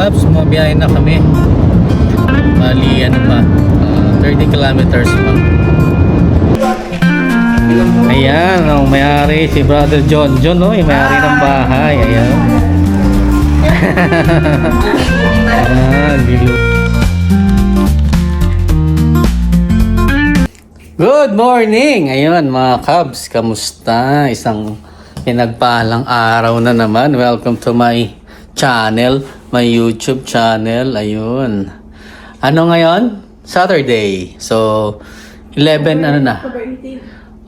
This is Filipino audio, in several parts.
Kabs, mabiyahe na kami. Bali, ano pa, ah, 30 kilometers pa. Ayan, ang may-ari si Brother John. John, no? Yung may-ari ng bahay. Ayan. Ayan, dilu. Good morning! Ayun, mga Cubs, kamusta? Isang pinagpalang araw na naman. Welcome to my channel, my YouTube channel. Ayun. Ano ngayon? Saturday. So, 11, ano na?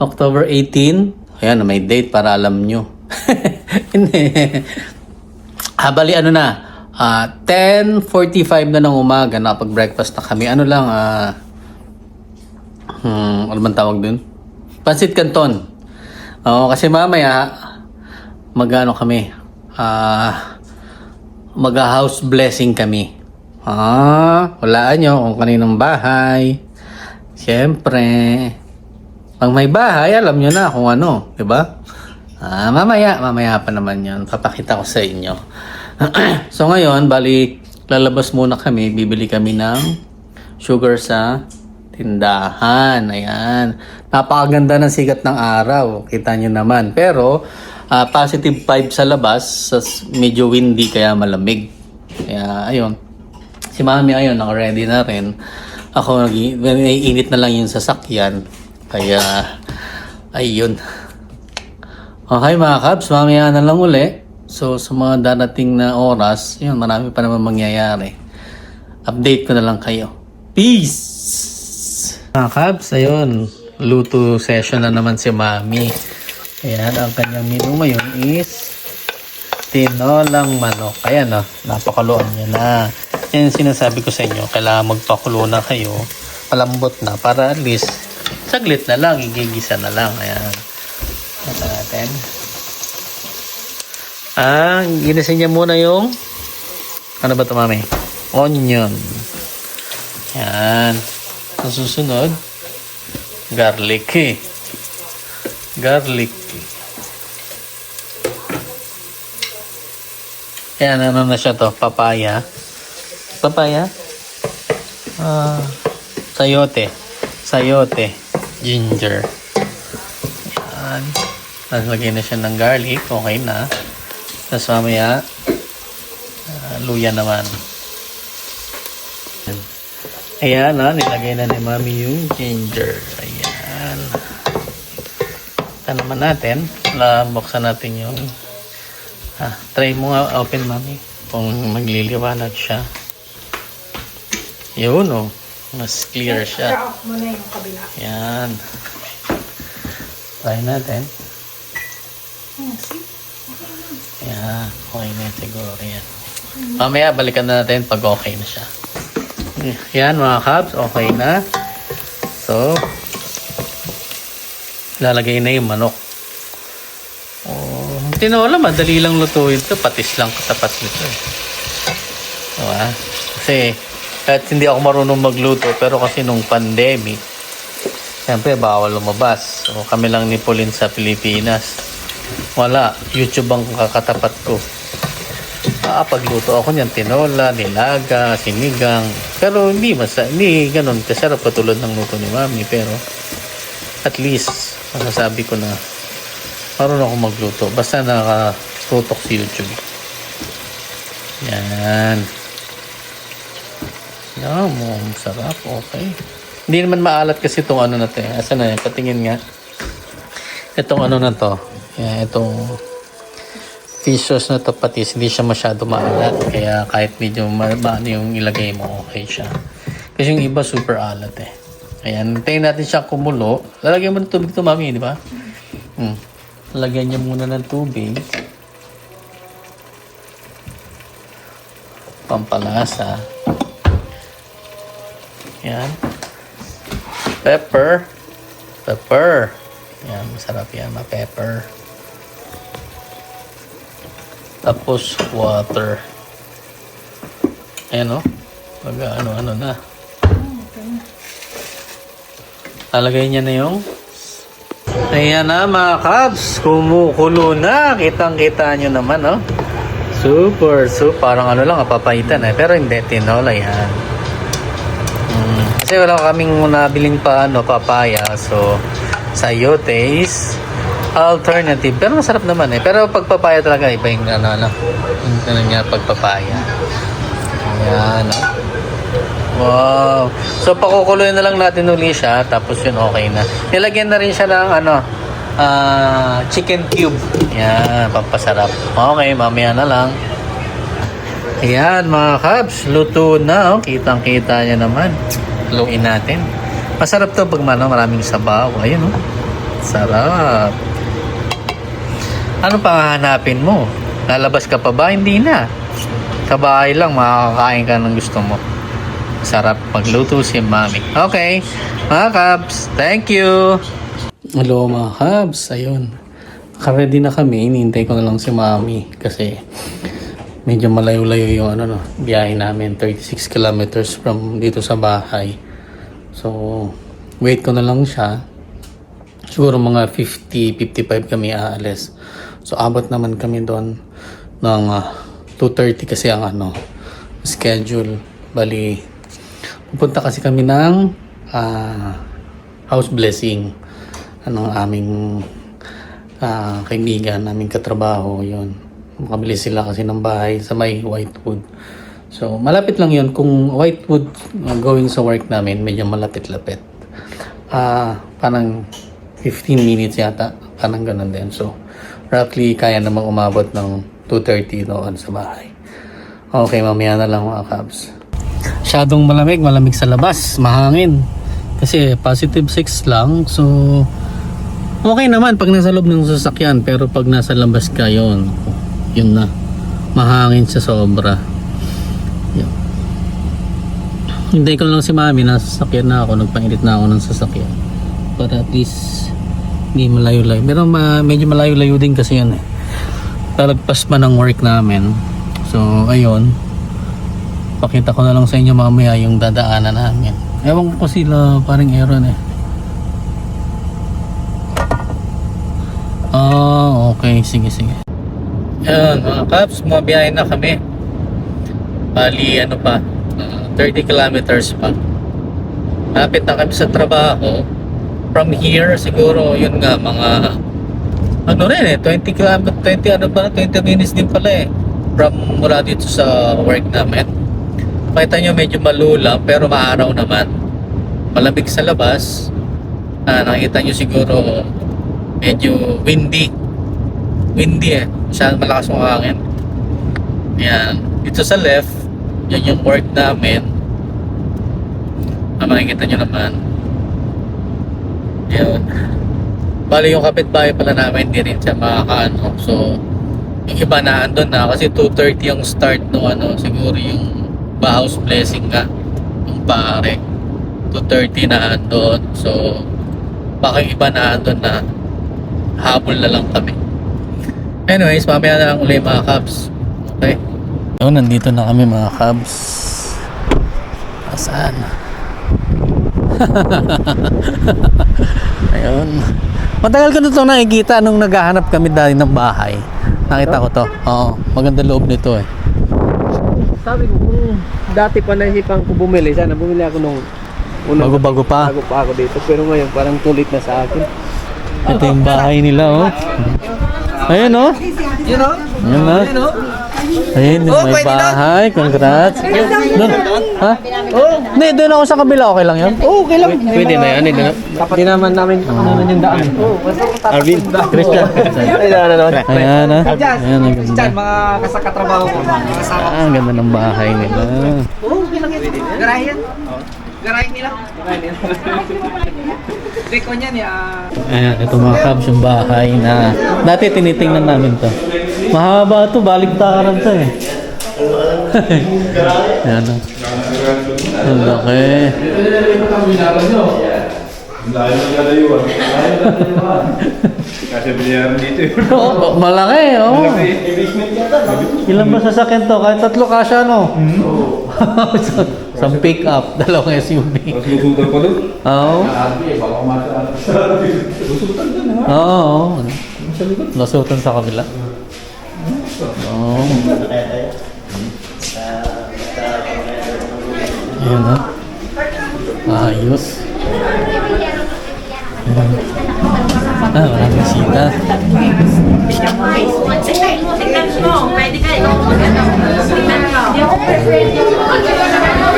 October 18. Ayan, may date para alam nyo. Hindi. Habali, ano na? Ah, 10.45 na ng umaga, nakapag-breakfast na kami. Ano lang, ah, Hmm, ano man tawag dun? Pansit Canton. Oo, kasi mamaya, magano kami, ah, mag-house blessing kami. Ah, walaan nyo kung kaninong bahay. Siyempre, pag may bahay, alam nyo na kung ano, di ba? Ah, mamaya, mamaya pa naman yun. Papakita ko sa inyo. so ngayon, bali, lalabas muna kami, bibili kami ng sugar sa tindahan. Ayan. Napakaganda ng sigat ng araw. Kita nyo naman. Pero, ah, positive 5 sa labas. Sas medyo windy kaya malamig. Kaya, ayun. Si mami ayun, naka-ready na rin. Ako, naiinit na lang yung sasakyan. Kaya, ayun. Okay mga Kabs, mamaya na lang uli. So, sa mga darating na oras, yun, marami pa naman mangyayari. Update ko na lang kayo. Peace! Mga Kabs, ayun. Luto session na naman si Mami. Ayan, ang kanyang menu ngayon is tinolang manok. Ayan, oh, napakaluan niya na. Yan sinasabi ko sa inyo. Kailangan magpakulo na kayo. Palambot na para at least saglit na lang, igigisa na lang. Ayan. Ito natin. Ah, ginisin niya muna yung ano ba ito, mami? Onion. Yan. Ang susunod, garlic eh. Garlic. Yan, ano na siya to? Papaya. Papaya? Ah, sayote. Sayote. Ginger. Yan. Tapos lagyan na siya ng garlic. Okay na. Tapos mamaya, ah, luya naman. Yan. Ayan, ah, nilagay na ni Mami yung ginger. Ayan. Ito naman natin. Buksan natin yung... Ah, try mo nga open, Mami. Kung magliliwanag siya. Yun, oh. Mas clear siya. Try off mo na yung kabila. Ayan. Try natin. Hmm, see? Okay na yun siguro. Yan. Mamaya, balikan na natin pag okay na siya. Yan mga kabs, okay na. So, lalagay na yung manok. Tinola, madali lang lutuin to. Patis lang katapat nito. Eh. Diba? Kasi, kahit hindi ako marunong magluto, pero kasi nung pandemic, siyempre bawal lumabas. So, kami lang ni Pauline sa Pilipinas. Wala, YouTube ang kakatapat ko. Ah, pagluto ako niyan, tinola, nilaga, sinigang. Pero hindi masa, hindi ganun kasarap katulad ng luto ni Mami. Pero at least, masasabi ko na marunong ako magluto. Basta nakatutok si YouTube. Yan. Yan, mukhang sarap. Okay. Hindi naman maalat kasi itong ano na to. eh. Asa na yan? Patingin nga. Itong ano na to. Yan, itong fish sauce na to patis, hindi siya masyado maalat. Kaya kahit medyo ma- maano yung ilagay mo, okay siya. Kasi yung iba super alat eh. Ayan, hintayin natin siya kumulo. Lalagyan mo ng tubig to, mami, di ba? Hmm. Lalagyan niya muna ng tubig. Pampalasa. Yan. Pepper. Pepper. Yan, masarap yan, ma-pepper. Tapos water. Ayan o. Mag ano ano na. Lalagay niya na yung Ayan na mga kabs. Kumukulo na. Kitang kita nyo naman oh. Super, super. Parang ano lang, papaitan eh. Pero hindi, tinola yan. Mm, kasi wala kaming nabiling pa, ano, papaya. So, sayotes, alternative. Pero masarap naman eh. Pero pag papaya talaga, iba yung ano, ano. Yung ano niya, pag papaya. Ayan, oh. Wow. So, pakukuloy na lang natin uli siya. Tapos yun, okay na. Nilagyan na rin siya ng, ano, ah, chicken cube. Yan, pampasarap. Okay, mamaya na lang. Ayan, mga kabs. Luto na, oh. Kitang-kita niya naman. Luin natin. Masarap to pag ano, maraming sabaw. Ayun, oh. Sarap. Ano pa hanapin mo? Lalabas ka pa ba? Hindi na. Sa bahay lang, makakakain ka ng gusto mo. Sarap magluto si Mami. Okay, mga Cubs, thank you! Hello mga Cubs, ayun. Nakaready na kami, hinihintay ko na lang si Mami kasi medyo malayo-layo yung ano, no, biyahe namin, 36 kilometers from dito sa bahay. So, wait ko na lang siya. Siguro mga 50-55 kami aalis. So, abot naman kami doon ng ah, 2.30 kasi ang ano, schedule. Bali, pupunta kasi kami ng ah, house blessing. Ano, aming ah, kaibigan, aming katrabaho, yon Makabili sila kasi ng bahay sa may Whitewood. So, malapit lang yon Kung Whitewood uh, going sa work namin, medyo malapit-lapit. Ah, parang 15 minutes yata. Parang ganun din. So, roughly kaya namang umabot ng 2.30 doon sa bahay. Okay, mamaya na lang mga cabs. Masyadong malamig, malamig sa labas, mahangin. Kasi positive 6 lang, so okay naman pag nasa loob ng sasakyan. Pero pag nasa labas ka, yun, yun na. Mahangin sa sobra. Yun. Hintay ko lang si mami, nasa sasakyan na ako, nagpainit na ako ng sasakyan. Para at least hindi malayo-layo. Pero ma- medyo malayo-layo din kasi yun eh. Talagpas pa ng work namin. So, ayun. Pakita ko na lang sa inyo mamaya yung dadaanan namin. Ewan ko sila parang Aaron eh. Ah, okay. Sige, sige. Ayan, mga Caps, mabiyahe na kami. Bali, ano pa, ah, 30 kilometers pa. Lapit na kami sa trabaho. From here, siguro, yun nga, mga, ano rin eh, 20 kilometers, 20 ano ba, 20 minutes din pala eh. From mula dito sa work namin. Makita nyo medyo malula, pero maaraw naman. Malamig sa labas. Ah, nakita nyo siguro, medyo windy. Windy eh. Masyadong malakas yung hangin. Ayan. Dito sa left, yan yung work namin. Ah, makikita nyo naman. Yun. Bali yung kapitbahay pala namin, hindi rin siya makakaano. So, yung iba na andun na kasi 2.30 yung start no ano, siguro yung Bahaus Blessing nga, yung pare. 2.30 na andun. So, baka yung iba na andun na habol na lang kami. Anyways, mamaya na lang uli mga Cubs. Okay? So, nandito na kami mga Cubs. Saan? Ayun. Matagal ko na ito nakikita nung naghahanap kami dati ng bahay. Nakita ko to. Oo. Maganda loob nito eh. Sabi ko, kung dati pa naisipan ko bumili, sana bumili ako nung unang Bago-bago pa. bago pa ako dito. Pero ngayon, parang tulit na sa akin. Ito yung bahay nila oh. Ayun oh. You know? Ayun na. Ayun, yung may bahay. Congrats. Doon. Ha? Oh, Hindi, doon ako sa kabila. Okay lang yun? oh okay lang. Pwede na yan. Hindi naman namin ano yung daan. Arvin. Christian. Ay, na naman. Ayan ah. Ayan, ang ganda. mga kasakatrabaho ko. Ah, ang ganda ng bahay nila. Oo, okay lang yan. Garahe yan. Garahe nila. Garahe nila. Reko niyan, ya. Ayan, ito mga cabs yung bahay na dati tinitingnan namin to. Mahaba to, baligtaran to eh. Ayan o. Ang laki. Kasi binayaran dito eh. Oo, malaki oh. Ilan ba sasakyan to? Kahit tatlo kasya no? Isang pick up, dalawang SUV. Tapos lusutan pa doon. Oo. Oo. oo. Lasutan sa kabila. Oo. Ayan na. Ayos. Ayan. Ah, walang bisita.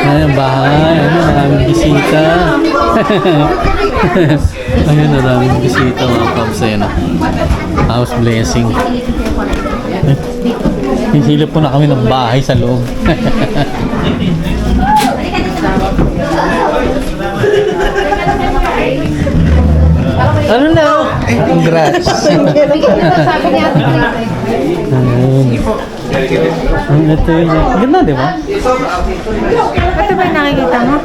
Ayan, bahay. Ano, maraming bisita. Ayun, maraming bisita mga paps. Ayan. House blessing. Hisilip po na kami ng bahay sa loob. ano na? Congrats. Ang ito yun. Ganda, di ba? Ito ba yung nakikita mo?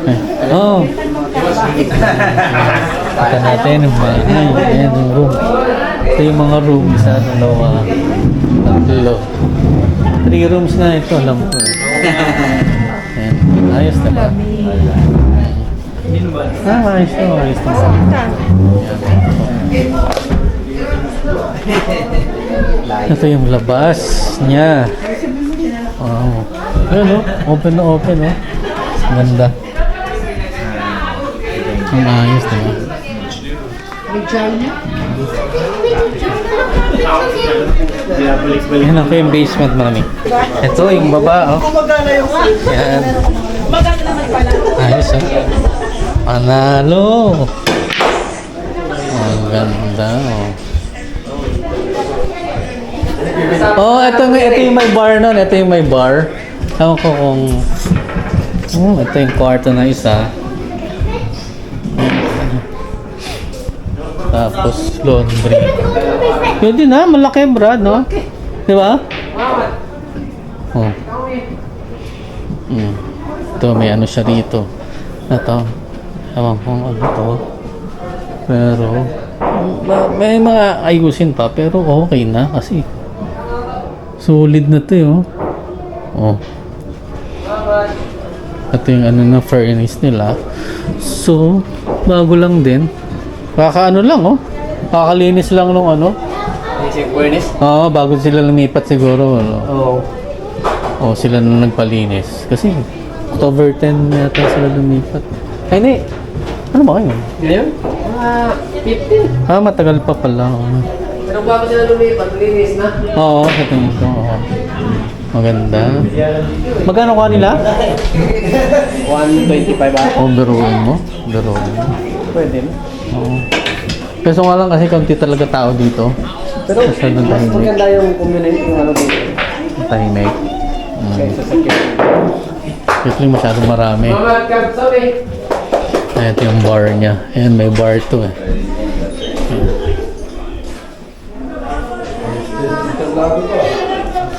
Oo. Oh. Kita natin yung bahay. Ayan yung room. Ito yung mga room. Isa, dalawa, tatlo. Three rooms na ito, alam ko. Ayan. Ayos na ba? Ah, ayos na, ayos na. Ito yung labas niya. Wow. Ayun, oh. Open na open, oh. Ganda. Ang ayos, di ba? Yan ako yung basement mami. Ito yung baba, oh. Yan. Ayos, oh. Panalo. Ang ganda, oh. Oh, ito, yung- ito yung may bar nun. Ito yung may bar. Ewan ko kung... Oh, ito yung kwarto na isa. Tapos laundry. Pwede na, malaki Brad, no? Di ba? Oh. Mm. Ito, may ano siya rito. Ito. Ewan ko kung ano to. Pero, ma- may mga ayusin pa, pero okay na kasi solid na to eh, oh. Oh. Ito yung ano na furnace nila. So, bago lang din. Kakaano lang, oh. Kakalinis lang nung ano. Basic furnace? Oo, bago sila lumipat siguro. Ano. Oo. O sila na nagpalinis. Kasi October 10 yata sila lumipat. Ay, hindi. Ano ba kayo? Ngayon? Mga 15. Ah, matagal pa pala. Oo, Pero bago sila lumipat, linis na. Oo, sa tingin ko. Oo. Maganda. Magkano ka nila? 125 ba? Overall mo? Overall mo. Pwede na. Oo. Kaso nga lang kasi konti talaga tao dito. Pero Kasi mas tahimik. maganda yung combination yung ano dito. Tahimik. Mm. Kaysa sa kitchen. Kasi masyadong marami. Ayan, ito yung bar niya. Ayan, may bar to eh.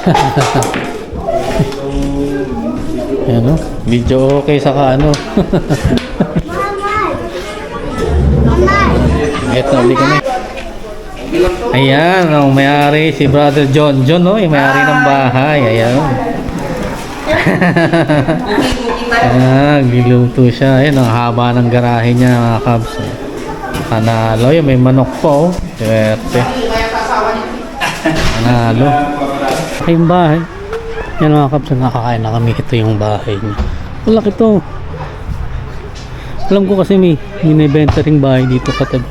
Ayan o. Video okay sa ka ano. Ito, uli kami. Ayan, ang may-ari si Brother John. John, no? Yung may-ari ng bahay. Ayan. ah, giluto siya. Ayan, ang haba ng garahe niya, mga kabs. Panalo. Yung may manok po. Oh. Swerte. Panalo. Yung bahay. Yan mga kabs, nakakain na kami. Ito yung bahay niya. Malaki to. Alam ko kasi may binibenta ring bahay dito katabi,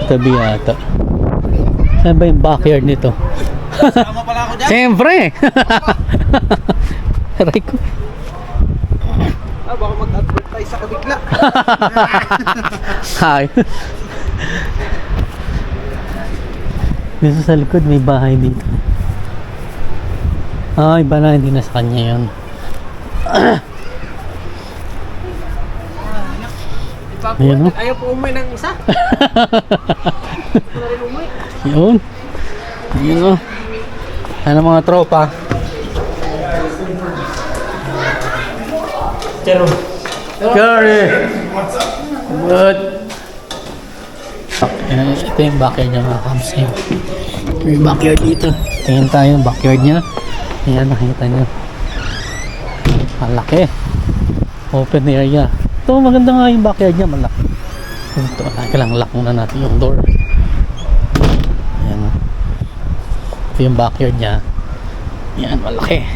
katabi ata. Saan ba yung backyard nito? Tama pala ako dyan. Siyempre! Aray ko. Ah, baka mag-advertise ako bigla. Hi. Dito sa likod may bahay dito. Ah, iba na, hindi na sa kanya yun. Ayan o. Ayaw po umuwi ng isa. Yun. Yun o. Ano mga tropa? Chero. Curry! Good! Ayan, ito yung backyard niya mga kams. Ayan. Ito yung backyard dito. Tingin tayo yung backyard niya. Ayan, nakita niyo. Malaki. Open area. Ito, maganda nga yung backyard niya. Malaki. Ito, kailangan lock muna natin yung door. Ayan. Ito yung backyard niya. Yan, malaki.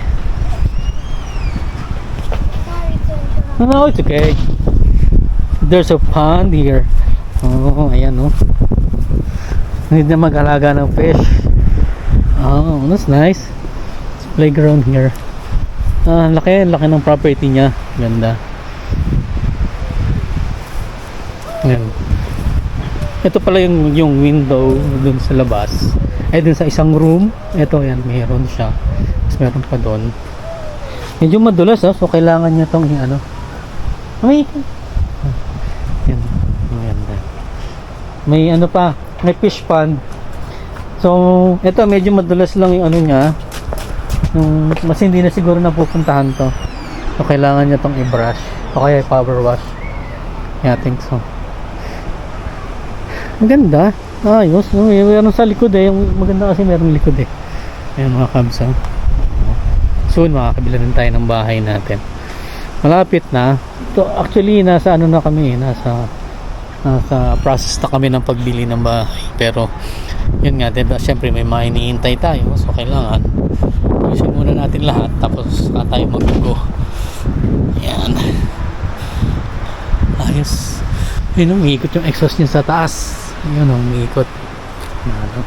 Oh, it's okay. There's a pond here. Oh, ayan oh. Need na mag-alaga ng fish. Oh, that's nice. Playground here. Ah, laki, laki ng property niya. Ganda. Yan. Ito pala yung, yung window dun sa labas. Ay, dun sa isang room. Ito, yan, mayroon siya. Tapos meron pa doon. Medyo madulas, oh, so kailangan niya tong ano. May, yan, maganda. May ano pa, may fish pond. So, ito medyo madulas lang yung ano niya. Yung, mas hindi na siguro napupuntahan to. So, kailangan niya tong i-brush. O kaya power wash. Yeah, I think so. Maganda. Ayos. No? Meron sa likod eh. Yung maganda kasi meron likod eh. Ayan mga kabs. oh. Soon makakabila din tayo ng bahay natin. Malapit na. To, actually, nasa ano na kami. eh, Nasa nasa process na kami ng pagbili ng bahay. Pero, yun nga, diba? Siyempre, may mga iniintay tayo. So, kailangan ayusin muna natin lahat. Tapos, saka tayo mag-go. Yan. Ayos. Yun, umiikot yung exhaust niya sa taas. Yun, umiikot. Ano.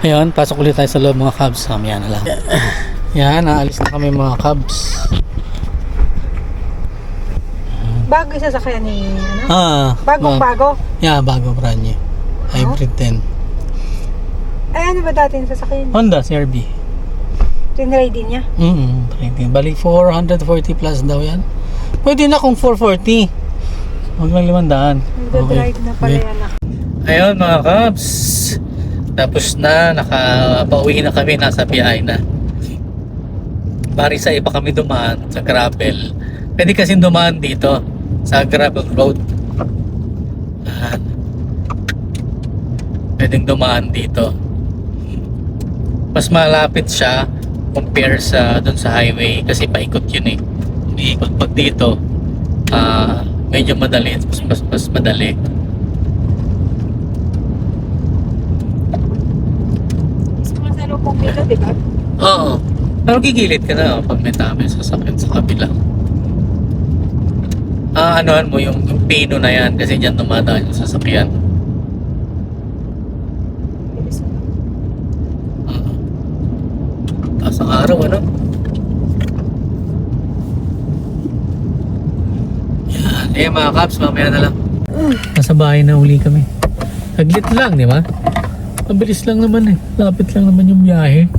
Ayun, pasok ulit tayo sa loob mga cabs. Mamaya na lang. Yan, naalis na kami mga cabs. Bago yung sasakyan ni, ano? Ah, Bagong ba- bago. Yeah, bago brand new. Hybrid 10. Ay, ano ba dati yung sasakyan? Honda CRV. Tinready niya? Mm, mm Balik 440 plus daw yan. Pwede na kung 440. Huwag lang limandaan. Nagdadrive na pala yan. ah. Ayun mga Cubs. Tapos na, nakapauwi na kami, nasa biyahe na. Bari sa iba kami dumaan sa gravel. Pwede kasi dumaan dito sa gravel road. Ayan. Pwedeng dumaan dito. Mas malapit siya compare sa dun sa highway kasi paikot yun eh. Umiikot pag dito, ah medyo madali, mas, mas, mas madali. Sumasalubong dito, di ba? Oo. Pero gigilid ka na oh, pag may tama yung sasakyan sa kabila. Ah, anuhan mo yung, yung pino na yan kasi dyan dumadaan yung sasakyan. Oo. Taas ang araw, ano? Yan. Eh, mga kaps, mamaya na lang. Nasa bahay na uli kami. Saglit lang, di ba? Mabilis lang naman eh. Lapit lang naman yung biyahe.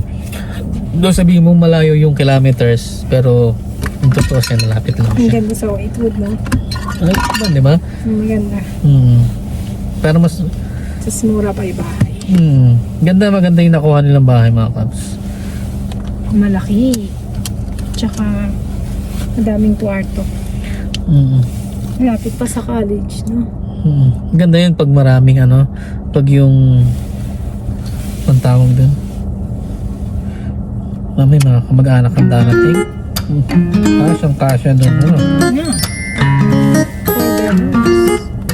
Doon sabihin mo malayo yung kilometers, pero yung totoo siya, malapit lang Ang siya. ganda sa Whitewood, no? Ay, diba, di ba? Ang ganda. Hmm. Pero mas, Sa mura pa yung bahay. hmm, ganda maganda yung nakuha nilang bahay mga kaps. Malaki. Tsaka, madaming kwarto. Hmm. Lapit pa sa college, no? Hmm. Ganda yun pag maraming ano, pag yung ang tawag dun. Mami, mga kamag-anak ang darating. Hmm. Kasyang kasya dun. Ano? Yeah.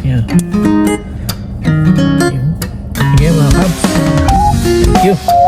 Yeah. Sige mga kabs. Thank you.